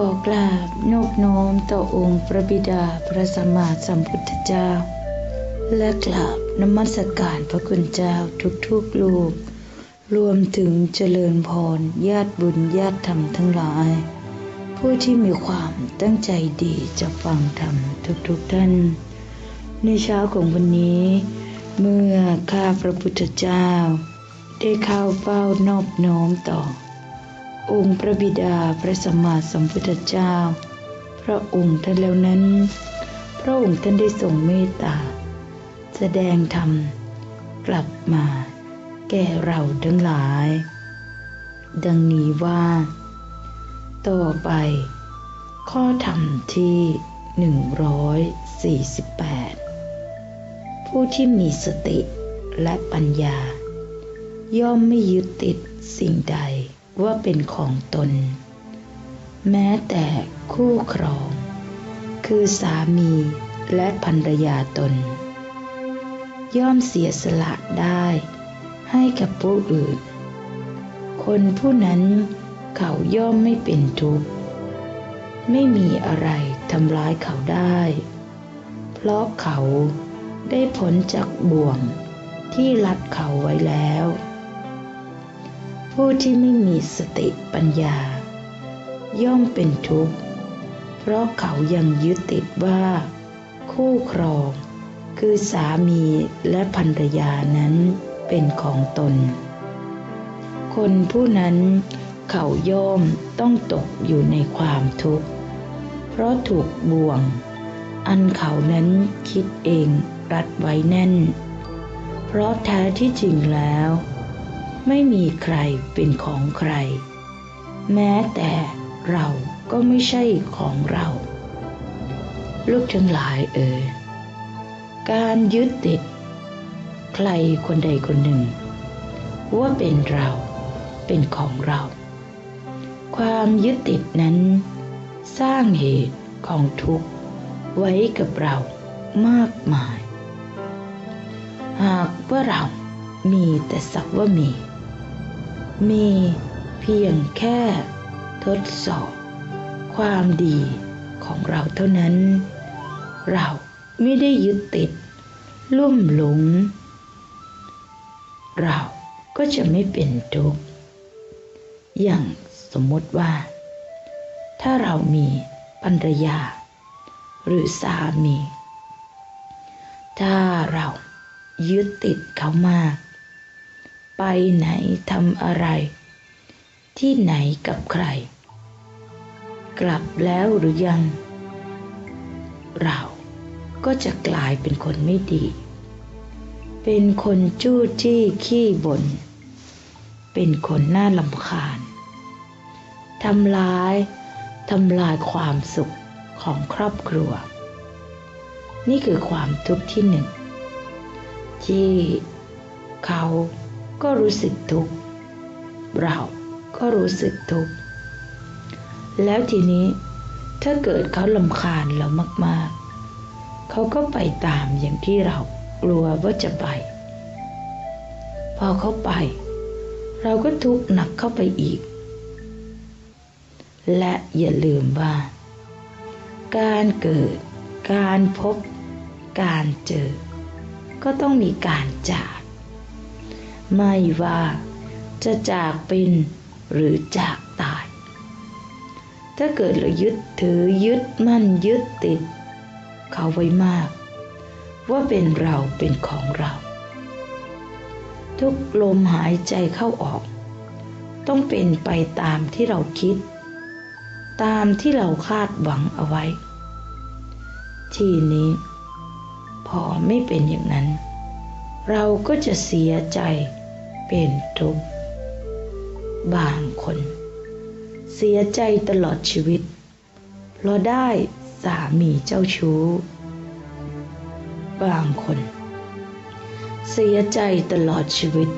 ขอกราบนอบน้อมต่อองค์พระบิดาพระสัมมาสัมพุทธเจ้า และกราบนมัสการพระคุณเจ้าทุกๆลูกรวมถึงเจริญพรญาติบุญญาติธรรมทั้งหลาย ผู้ที่มีความตั้งใจดีจะฟังธรรมทุกๆท่าน ในเช้าของวันนี้ เมื่อข้าพระพุทธเจ้า ได้เข้าเฝ้านอบน้อมต่อ องค์พระบิดาพระสัมมาสัมพุทธเจ้า พระองค์ท่านแล้วนั้น พระองค์ท่านได้ทรงเมตตา แสดงธรรม กลับมา แก่เราทั้งหลาย ดังนี้ว่า ต่อไป ข้อธรรมที่ 148 ผู้ที่มีสติและปัญญา ย่อมไม่ยึดติดสิ่งใด ว่าเป็นของตน แม้แต่คู่ครอง คือสามีและภรรยาตน ย่อมเสียสละได้ให้กับผู้อื่น คนผู้นั้นเขาย่อมไม่เป็นทุกข์ ไม่มีอะไรทำร้ายเขาได้ เพราะเขาได้พ้นจากบ่วงที่รัดเขาไว้แล้ว ผู้ที่ไม่มีสติปัญญา ย่อมเป็นทุกข์ เพราะเขายังยึดติดว่า คู่ครอง คือสามีและภรรยานั้นเป็นของตน คนผู้นั้นเขาย่อมต้องตกอยู่ในความทุกข์ เพราะถูกบ่วง อันเขานั้นคิดเองรัดไว้แน่น เพราะแท้ที่จริงแล้ว ไม่มีใครเป็นของใคร แม้แต่เราก็ไม่ใช่ของเรา ลูกทั้งหลายเอ่ยการยึดติด ใครคนใดคนหนึ่ง ว่าเป็นเราเป็นของเรา ความยึดติดนั้น สร้างเหตุของทุกข์ไว้กับเรามากมาย หากว่าเรามีแต่สักว่ามี มีเพียงแค่ทดสอบ ความดีของเราเท่านั้น เราไม่ได้ยึดติด ลุ่มหลง เราก็จะไม่เป็นทุกข์อย่างสมมติว่า ถ้าเรามีภรรยา หรือสามี ถ้าเรายึดติดเขามาก ไปไหนทำอะไร ที่ไหนกับใคร กลับแล้วหรือยัง เราก็จะกลายเป็นคนไม่ดี เป็นคนจู้จี้ขี้บน่น เป็นคนน่าลำคาญ ทำร้าย ทำลายความสุขของครอบครัว นี่คือความทุกข์ที่หนึ่ง ที่เขา ก็รู้สึกทุกข์เราก็รู้สึกทุกข์แล้วทีนี้ถ้าเกิดเขาลำคาญเรามากๆ เขาก็ไปตามอย่างที่เรากลัวว่าจะไป พอเขาไป เราก็ทุกข์หนักเข้าไปอีก และอย่าลืมว่า การเกิด การพบ การเจอ ก็ต้องมีการจาก ไม่ว่าจะจากเป็นหรือจากตาย ถ้าเกิดเรายึดถือยึดมั่นยึดติด เขาไว้มาก ว่าเป็นเราเป็นของเรา ทุกลมหายใจเข้าออก ต้องเป็นไปตามที่เราคิด ตามที่เราคาดหวังเอาไว้ ทีนี้ พอไม่เป็นอย่างนั้น เราก็จะเสียใจ เป็นทุกข์บางคน เสียใจตลอดชีวิต เพราะได้สามีเจ้าชู้ บางคน เสียใจตลอดชีวิต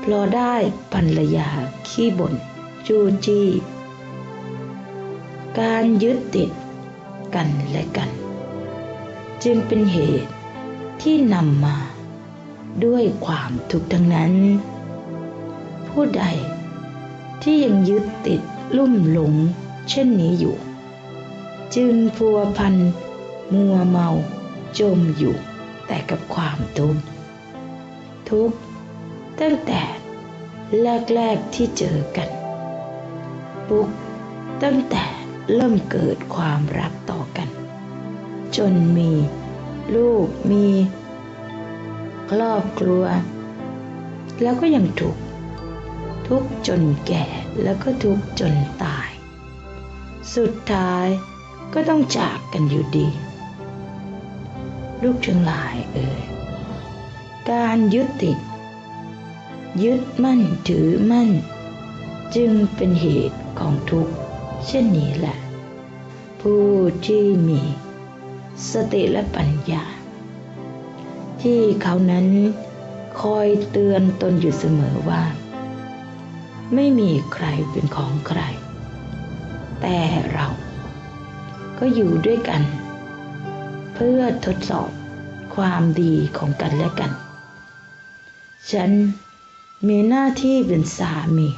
เพราะได้ภรรยาขี้บ่นจู้จี้ การยึดติดกันและกัน จึงเป็นเหตุที่นำมา ด้วยความทุกข์ทั้งนั้น ผู้ใดที่ยังยึดติดลุ่มหลงเช่นนี้อยู่ จึงพัวพันมัวเมาจมอยู่แต่กับความทุกข์ทุกข์ตั้งแต่แรกๆที่เจอกันทุกข์ตั้งแต่เริ่มเกิดความรักต่อกัน จนมีลูกมี ครอบครัว แล้วก็ยังทุกข์ทุกข์จนแก่แล้วก็ทุกข์จนตาย สุดท้ายก็ต้องจากกันอยู่ดี ลูกทั้งหลายเอ่ยการยึดติด ยึดมั่นถือมั่น จึงเป็นเหตุของทุกข์เช่นนี้แหละ ผู้ที่มี สติและปัญญา ที่เขานั้นคอยเตือนตนอยู่เสมอว่า ไม่มีใครเป็นของใคร แต่เราก็อยู่ด้วยกัน เพื่อทดสอบความดีของกันและกัน ฉันมีหน้าที่เป็นสามี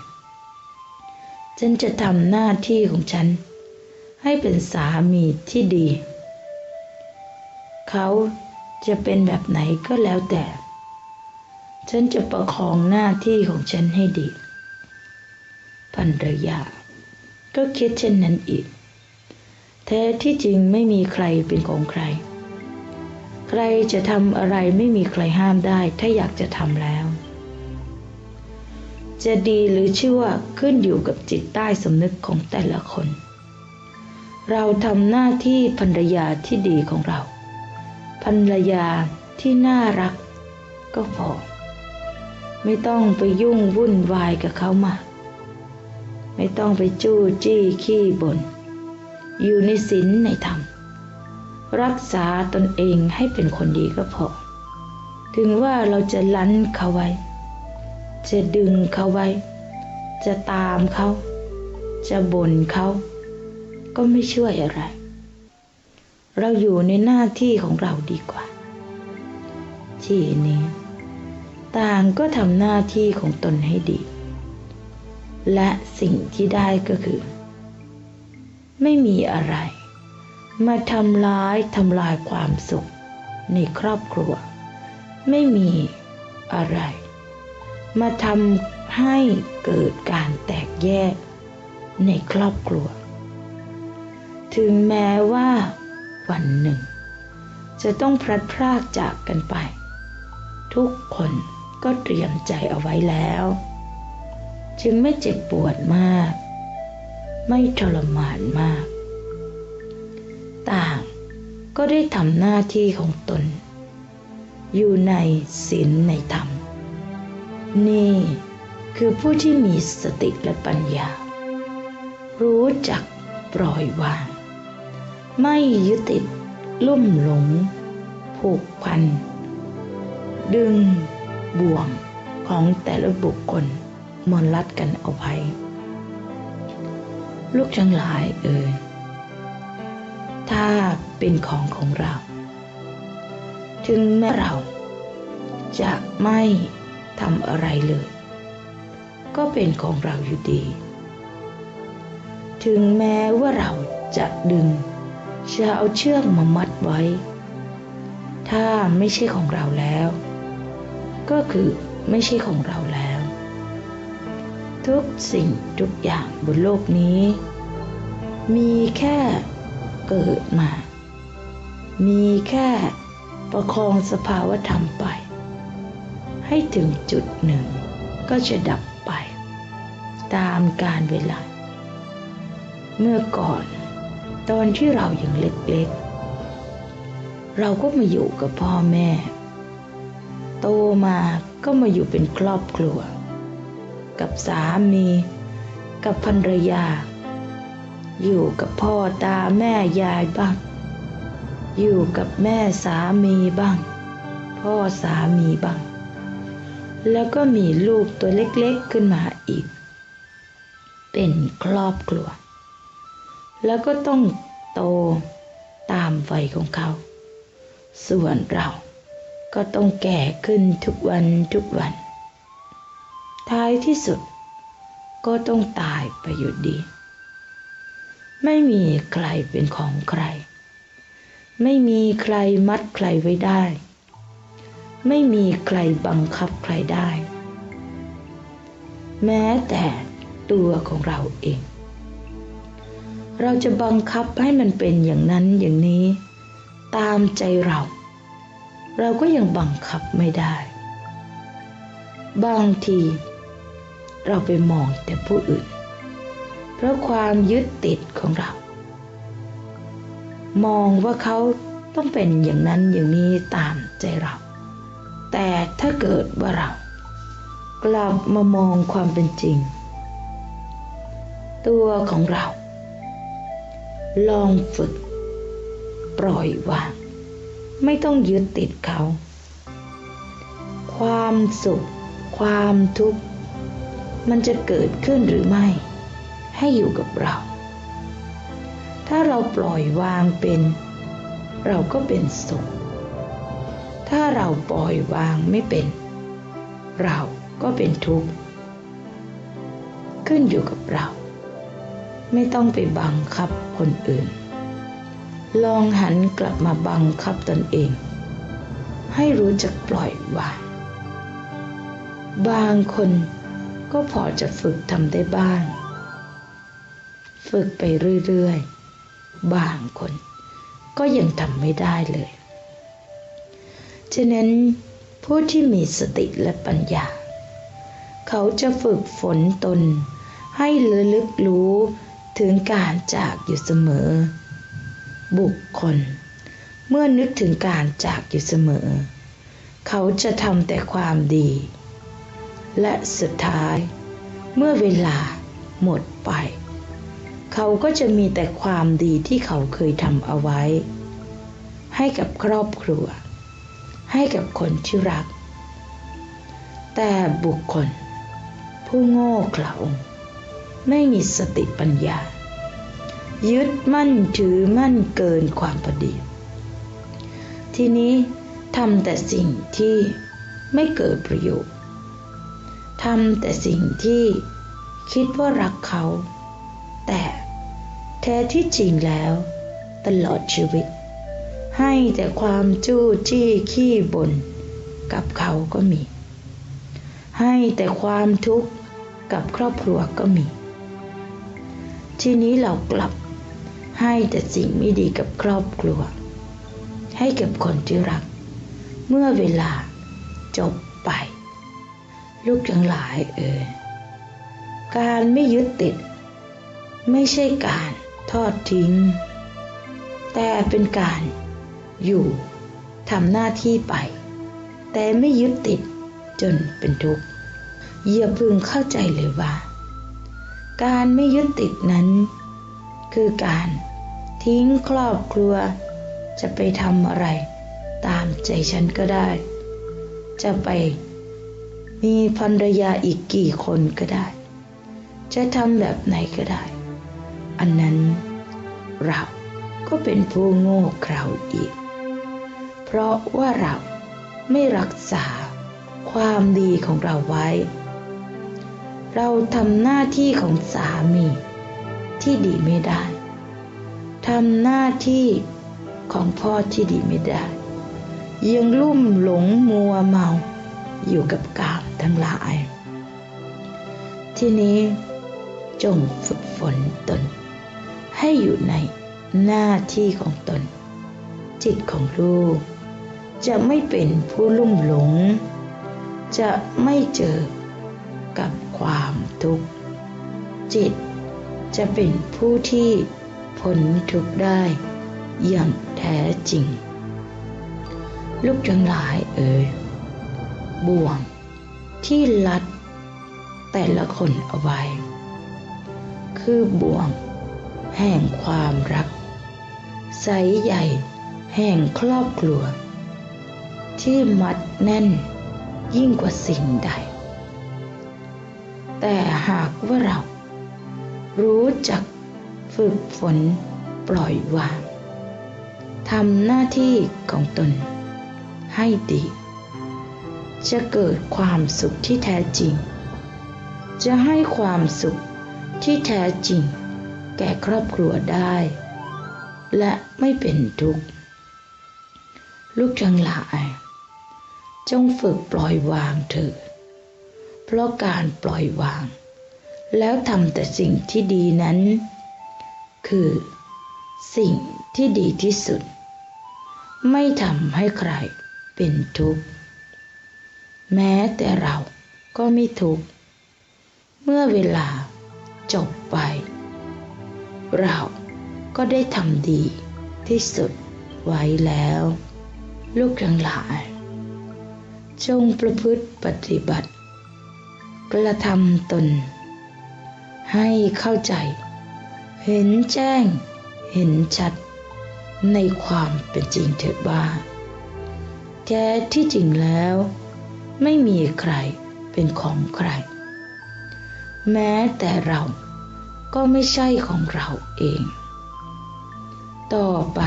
ฉันจะทำหน้าที่ของฉัน ให้เป็นสามีที่ดี เขา จะเป็นแบบไหนก็แล้วแต่ ฉันจะประคองหน้าที่ของฉันให้ดีภรรยา ก็คิดเช่นนั้นอีก แท้ที่จริงไม่มีใครเป็นของใคร ใครจะทำอะไรไม่มีใครห้ามได้ถ้าอยากจะทำแล้ว จะดีหรือชั่วขึ้นอยู่กับจิตใต้สำนึกของแต่ละคน เราทำหน้าที่ภรรยาที่ดีของเรา ภรรยาที่น่ารักก็พอ ไม่ต้องไปยุ่งวุ่นวายกับเขามาก ไม่ต้องไปจู้จี้ขี้บน่นอยู่ในศีลในธรรม รักษาตนเองให้เป็นคนดีก็พอ ถึงว่าเราจะลั้นเขาไว้ จะดึงเขาไว้ จะตามเขา จะบ่นเขา ก็ไม่ช่วยอะไร เราอยู่ในหน้าที่ของเราดีกว่า ที่นี้ ต่างก็ทำหน้าที่ของตนให้ดี และสิ่งที่ได้ก็คือ ไม่มีอะไร มาทำร้ายทำลายความสุขในครอบครัว ไม่มีอะไร มาทำให้เกิดการแตกแยกในครอบครัว ถึงแม้ว่า วันหนึ่ง จะต้องพลัดพรากจากกันไป ทุกคนก็เตรียมใจเอาไว้แล้ว จึงไม่เจ็บปวดมาก ไม่ทรมานมาก ต่างก็ได้ทำหน้าที่ของตน อยู่ในศีลในธรรม นี่คือผู้ที่มีสติและปัญญา รู้จักปล่อยวาง ไม่ยึดติด ลุ่มหลง ผูกพัน ดึง บ่วงของแต่ละบุคคลมนลัดกันเอาไว้ลูกทั้งหลายเอ่ยถ้าเป็นของของเรา ถึงแม้เรา จะไม่ทำอะไรเลย ก็เป็นของเราอยู่ดี ถึงแม้ว่าเราจะดึง จะเอาเชือกมามัดไว้ ถ้าไม่ใช่ของเราแล้ว ก็คือไม่ใช่ของเราแล้ว ทุกสิ่งทุกอย่างบนโลกนี้ มีแค่เกิดมา มีแค่ประคองสภาวธรรมไป ให้ถึงจุดหนึ่ง ก็จะดับไป ตามการเวลา เมื่อก่อน ตอนที่เรายัางเล็กๆ เราก็มาอยู่กับพ่อแม่ โตมาก็มาอยู่เป็นครอบครัว กับสามี กับภรรยา อยู่กับพ่อตาแม่ยายบ้าง อยู่กับแม่สามีบ้าง พ่อสามีบ้าง แล้วก็มีลูกตัวเล็กๆขึ้นมาอีก เป็นครอบครัว แล้วก็ต้องโตตามวัยของเขา ส่วนเราก็ต้องแก่ขึ้นทุกวันทุกวัน ท้ายที่สุดก็ต้องตายไปอยู่ดี ไม่มีใครเป็นของใคร ไม่มีใครมัดใครไว้ได้ ไม่มีใครบังคับใครได้ แม้แต่ตัวของเราเอง เราจะบังคับให้มันเป็นอย่างนั้นอย่างนี้ ตามใจเรา เราก็ยังบังคับไม่ได้ บางที เราไปมองแต่ผู้อื่น เพราะความยึดติดของเรา มองว่าเขาต้องเป็นอย่างนั้นอย่างนี้ตามใจเรา แต่ถ้าเกิดว่าเรา กลับมามองความเป็นจริง ตัวของเรา ลองฝึก ปล่อยวาง ไม่ต้องยึดติดเขา ความสุข ความทุกข์ มันจะเกิดขึ้นหรือไม่ ให้อยู่กับเรา ถ้าเราปล่อยวางเป็น เราก็เป็นสุข ถ้าเราปล่อยวางไม่เป็น เราก็เป็นทุกข์ ขึ้นอยู่กับเรา ไม่ต้องไปบังคับคนอื่น ลองหันกลับมาบังคับตนเอง ให้รู้จักปล่อยวาง บางคนก็พอจะฝึกทำได้บ้าง ฝึกไปเรื่อยๆ บางคนก็ยังทำไม่ได้เลย ฉะนั้นผู้ที่มีสติและปัญญา เขาจะฝึกฝนตนให้ระลึกรู้ ถึงการจากอยู่เสมอ บุคคล เมื่อนึกถึงการจากอยู่เสมอ เขาจะทำแต่ความดี และสุดท้าย เมื่อเวลาหมดไป เขาก็จะมีแต่ความดีที่เขาเคยทำเอาไว้ ให้กับครอบครัว ให้กับคนที่รัก แต่บุคคล ผู้โง่เขลา ไม่มีสติปัญญา ยึดมั่นถือมั่นเกินความพอดี ทีนี้ทำแต่สิ่งที่ไม่เกิดประโยชน์ทำแต่สิ่งที่คิดว่ารักเขา แต่แท้ที่จริงแล้ว ตลอดชีวิต ให้แต่ความจู้จี้ขี้บน่นกับเขาก็มี ให้แต่ความทุกข์กับครอบครัวก็มี ทีนี้เรากลับให้แต่สิ่งไม่ดีกับครอบครัว ให้กับคนที่รัก เมื่อเวลาจบไป ลูกทั้งหลายเอ่ยการไม่ยึดติด ไม่ใช่การทอดทิ้ง แต่เป็นการอยู่ทำหน้าที่ไป แต่ไม่ยึดติดจนเป็นทุกข์อย่าพึงเข้าใจเลยว่า การไม่ยึดติดนั้น คือการทิ้งครอบครัว จะไปทำอะไร ตามใจฉันก็ได้ จะไปมีภรรยาอีกกี่คนก็ได้ จะทำแบบไหนก็ได้ อันนั้นเราก็เป็นผู้โง่เขลาอีก เพราะว่าเราไม่รักษาความดีของเราไว้ เราทำหน้าที่ของสามี ที่ดีไม่ได้ทำหน้าที่ของพ่อที่ดีไม่ได้ ยังลุ่มหลงมัวเมาอยู่กับกามทั้งหลาย ทีนี้จงฝึกฝนตน ให้อยู่ในหน้าที่ของตน จิตของลูก จะไม่เป็นผู้ลุ่มหลง จะไม่เจอกับ ความทุกข์ จิตจะเป็นผู้ที่พ้นทุกข์ได้อย่างแท้จริง ลูกทั้งหลายเอ่ยบ่วงที่ลัดแต่ละคนเอาไว้ คือบ่วงแห่งความรักใสใหญ่แห่งครอบครัว ที่มัดแน่นยิ่งกว่าสิ่งใด แต่หากว่าเรา รู้จักฝึกฝนปล่อยวางทำหน้าที่ของตน ให้ดี จะเกิดความสุขที่แท้จริง จะให้ความสุขที่แท้จริง แก่ครอบครัวได้ และไม่เป็นทุกข์ลูกทั้งหลาย จงฝึกปล่อยวางเถิด เพราะการปล่อยวาง แล้วทำแต่สิ่งที่ดีนั้น คือสิ่งที่ดีที่สุด ไม่ทำให้ใครเป็นทุกข์ แม้แต่เราก็ไม่ทุกข์ เมื่อเวลาจบไป เราก็ได้ทำดีที่สุดไว้แล้ว ลูกทั้งหลาย จงประพฤติปฏิบัติ ระทำตน ให้เข้าใจ เห็นแจ้ง เห็นชัด ในความเป็นจริงเถิดว่าแท้ที่จริงแล้ว ไม่มีใครเป็นของใคร แม้แต่เราก็ไม่ใช่ของเราเอง ต่อไป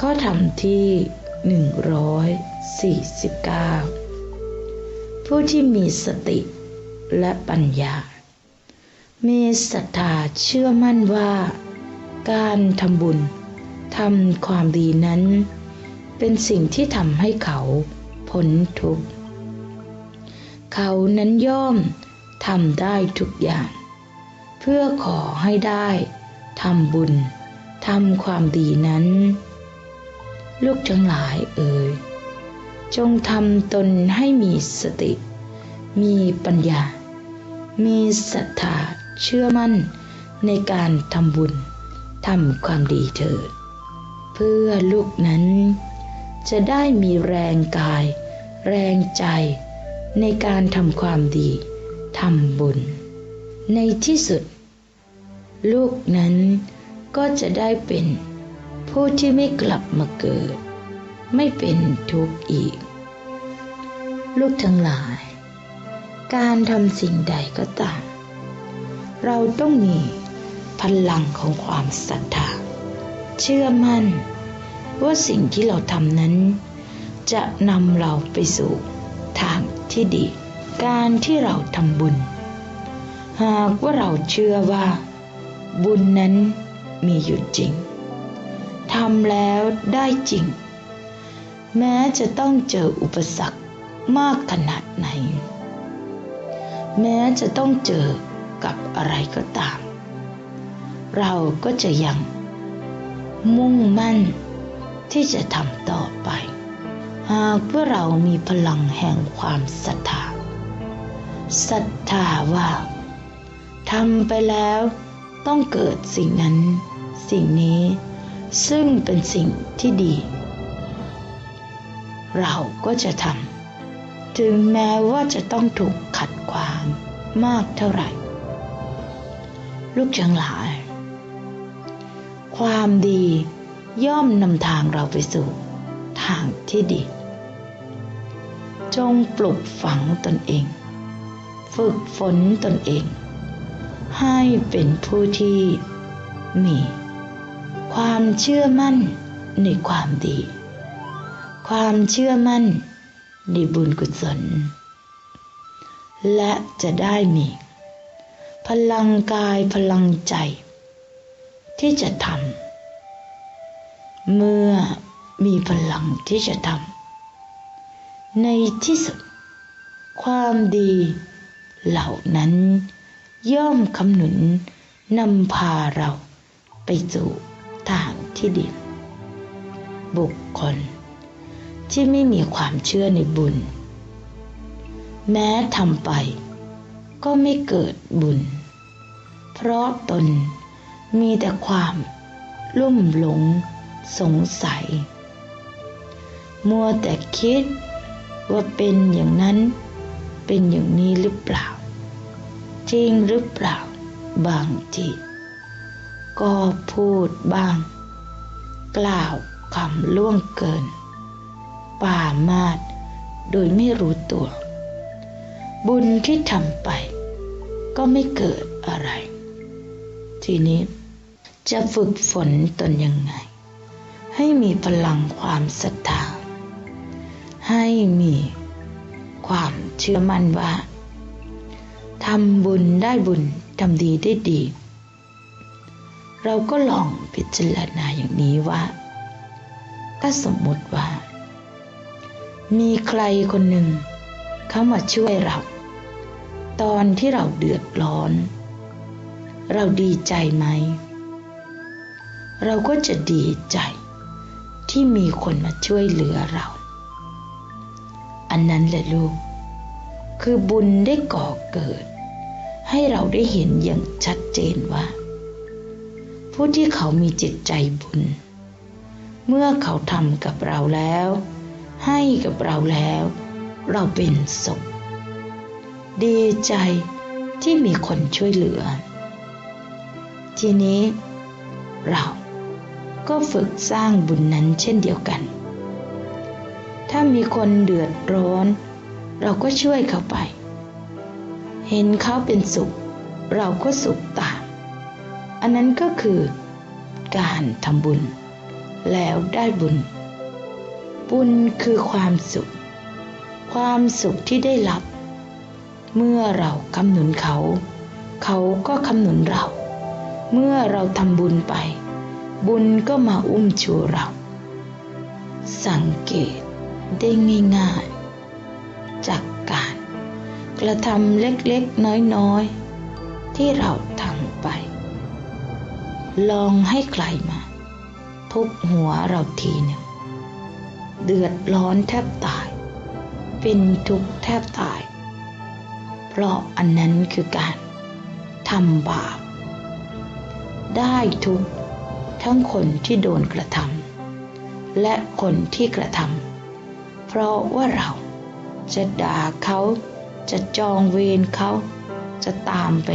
ข้อธรรมที่ 149 ผู้ที่มีสติ และปัญญา มีศรัทธาเชื่อมั่นว่า การทำบุญทำความดีนั้น เป็นสิ่งที่ทำให้เขาพ้นทุกข์ เขานั้นย่อมทำได้ทุกอย่าง เพื่อขอให้ได้ทำบุญทำความดีนั้น ลูกทั้งหลายเอ่ยจงทำตนให้มีสติ มีปัญญา มีศรัทธาเชื่อมั่นในการทำบุญทำความดีเถิด เพื่อลูกนั้น จะได้มีแรงกาย แรงใจ ในการทำความดีทำบุญ ในที่สุด ลูกนั้นก็จะได้เป็นผู้ที่ไม่กลับมาเกิด ไม่เป็นทุกข์อีก ลูกทั้งหลาย การทำสิ่งใดก็ตาม เราต้องมีพลังของความศรัทธา เชื่อมั่น ว่าสิ่งที่เราทำนั้น จะนำเราไปสู่ทางที่ดี การที่เราทำบุญ หากว่าเราเชื่อว่า บุญนั้นมีอยู่จริงทำแล้วได้จริง แม้จะต้องเจออุปสรรคมากขนาดไหน แม้จะต้องเจอกับอะไรก็ตาม เราก็จะยังมุ่งมั่นที่จะทำต่อไป หากว่าเรามีพลังแห่งความศรัทธาศรัทธาว่าทำไปแล้วต้องเกิดสิ่งนั้น สิ่งนี้ ซึ่งเป็นสิ่งที่ดี เราก็จะทำ ถึงแม้ว่าจะต้องถูกขัดขวางมากเท่าไหร่ ลูกจังหลาย ความดีย่อมนำทางเราไปสู่ ทางที่ดี จงปลุกฝังตนเอง ฝึกฝนตนเอง ให้เป็นผู้ที่มี ความเชื่อมั่นในความดี ความเชื่อมั่น ในบุญกุศล และจะได้มี พลังกายพลังใจ ที่จะทำเมื่อมีพลังที่จะทำในที่สุด ความดีเหล่านั้นย่อมคำหนุนนำพาเราไปสู่ทางที่ดี บุคคล ที่ไม่มีความเชื่อในบุญ แม้ทำไปก็ไม่เกิดบุญ เพราะตนมีแต่ความลุ่มหลงสงสัย มัวแต่คิดว่าเป็นอย่างนั้นเป็นอย่างนี้หรือเปล่า จริงหรือเปล่าบางทีก็พูดบ้าง กล่าวคำล่วงเกิน ป่ามาดโดยไม่รู้ตัว บุญที่ทำไป ก็ไม่เกิดอะไร ทีนี้จะฝึกฝนตนยังไง ให้มีพลังความศรัทธา ให้มีความเชื่อมั่นว่าทำบุญได้บุญทำดีได้ดี เราก็ลองพิจารณาอย่างนี้ว่า ถ้าสมมติว่า มีใครคนหนึ่ง เข้ามาช่วยเรา ตอนที่เราเดือดร้อน เราดีใจไหม เราก็จะดีใจที่มีคนมาช่วยเหลือเรา อันนั้นแหละลูก คือบุญได้ก่อเกิด ให้เราได้เห็นอย่างชัดเจนว่า ผู้ที่เขามีจิตใจบุญ เมื่อเขาทำกับเราแล้ว ให้กับเราแล้ว เราเป็นสุขดีใจที่มีคนช่วยเหลือ ทีนี้ เราก็ฝึกสร้างบุญนั้นเช่นเดียวกัน ถ้ามีคนเดือดร้อน เราก็ช่วยเขาไป เห็นเขาเป็นสุข เราก็สุขตามอันนั้นก็คือการทำบุญ แล้วได้บุญ บุญคือความสุข ความสุขที่ได้รับ เมื่อเราคำหนุนเขา เขาก็คำหนุนเรา เมื่อเราทำบุญไป บุญก็มาอุ้มชูเรา สังเกตได้ง่ายๆ จากการกระทำเล็กๆ น้อยๆ ที่เราทำไป ลองให้ใครมา ทุบหัวเราทีหนึ่ง เดือดร้อนแทบตาย เป็นทุกข์แทบตาย เพราะอันนั้นคือการทำบาป ได้ทุกข์ทั้งคนที่โดนกระทำและคนที่กระทำเพราะว่าเราจะด่าเขาจะจองเวรเขาจะตามไป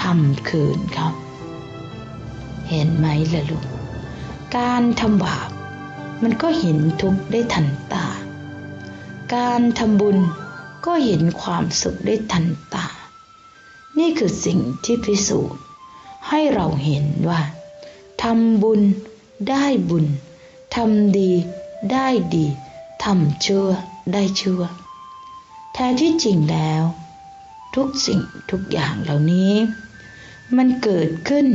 ทำคืนเขา เห็นไหมล่ะลูก การทำบาป มันก็เห็นทุกข์ได้ทันตา การทำบุญก็เห็นความสุขได้ทันตา นี่คือสิ่งที่พิสูจน์ ให้เราเห็นว่าทำบุญได้บุญทำดีได้ดีทำชั่วได้ชั่ว แท้ที่จริงแล้ว ทุกสิ่งทุกอย่างเหล่านี้ มันเกิดขึ้น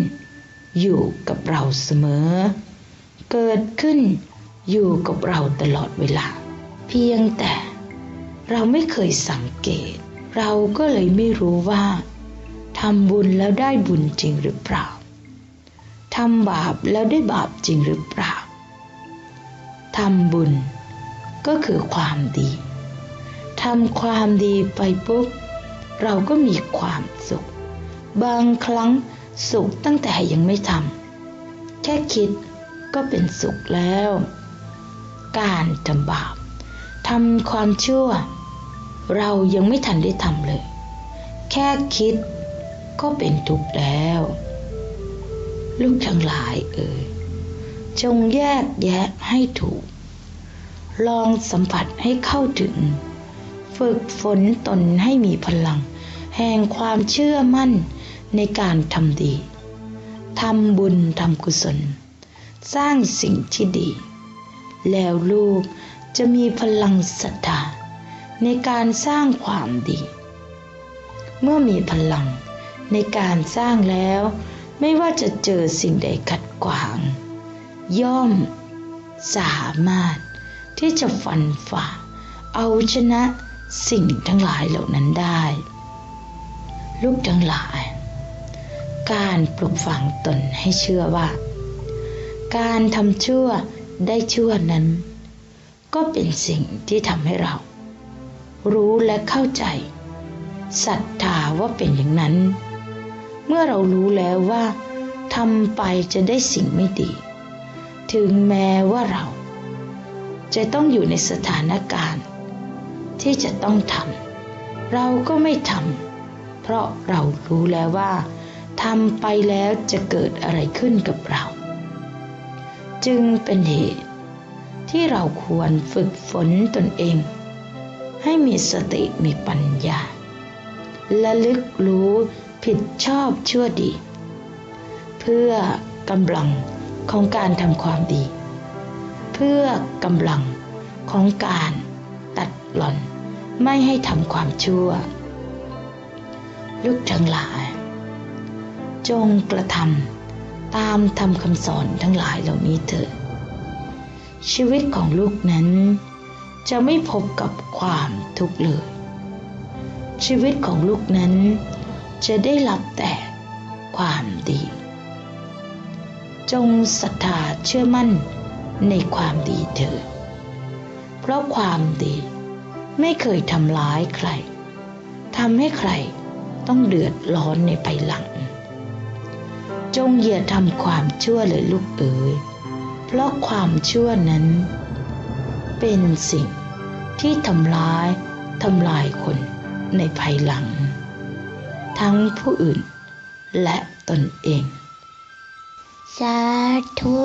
อยู่กับเราเสมอ เกิดขึ้น อยู่กับเราตลอดเวลา เพียงแต่เราไม่เคยสังเกต เราก็เลยไม่รู้ว่าทำบุญแล้วได้บุญจริงหรือเปล่าทำบาปแล้วได้บาปจริงหรือเปล่าทำบุญก็คือความดีทำความดีไปปุ๊บเราก็มีความสุข บางครั้งสุขตั้งแต่ยังไม่ทำแค่คิดก็เป็นสุขแล้ว การทำบาปทำความชั่ว เรายังไม่ทันได้ทำเลย แค่คิดก็เป็นทุกข์แล้ว ลูกทั้งหลายเอ่ยจงแยกแยะให้ถูก ลองสัมผัสให้เข้าถึง ฝึกฝนตนให้มีพลัง แห่งความเชื่อมั่นในการทำดีทำบุญทำกุศล สร้างสิ่งที่ดี แล้วลูกจะมีพลังศรัทธาในการสร้างความดี เมื่อมีพลังในการสร้างแล้ว ไม่ว่าจะเจอสิ่งใดขัดขวาง ย่อมสามารถที่จะฟันฝ่า เอาชนะสิ่งทั้งหลายเหล่านั้นได้ ลูกทั้งหลาย การปลุกฝังตนให้เชื่อว่า การทำชั่ว ได้ชั่วนั้น ก็เป็นสิ่งที่ทำให้เรา รู้และเข้าใจศรัทธาว่าเป็นอย่างนั้น เมื่อเรารู้แล้วว่าทำไปจะได้สิ่งไม่ดี ถึงแม้ว่าเรา จะต้องอยู่ในสถานการณ์ ที่จะต้องทำเราก็ไม่ทำเพราะเรารู้แล้วว่าทำไปแล้วจะเกิดอะไรขึ้นกับเรา จึงเป็นเหตุ ที่เราควรฝึกฝนตนเอง ให้มีสติมีปัญญาและลึกรู้ผิดชอบชั่วดี เพื่อกำลังของการทำความดี เพื่อกำลังของการตัดหล่อนไม่ให้ทำความชั่ว ลูกทั้งหลาย จงกระทำ ตามทำคำสอนทั้งหลายเหล่านี้เถิดชีวิตของลูกนั้น จะไม่พบกับความทุกข์เลย ชีวิตของลูกนั้น จะได้รับแต่ความดี จงศรัทธาเชื่อมั่นในความดีเถิดเพราะความดีไม่เคยทำร้ายใครทำให้ใครต้องเดือดร้อนในภายหลัง จงอย่าทำความชั่วเลยลูกเอ๋ยเพราะความชั่วนั้น เป็นสิ่งที่ทำร้ายทำลายคนในภายหลัง ทั้งผู้อื่นและตนเอง สาธุ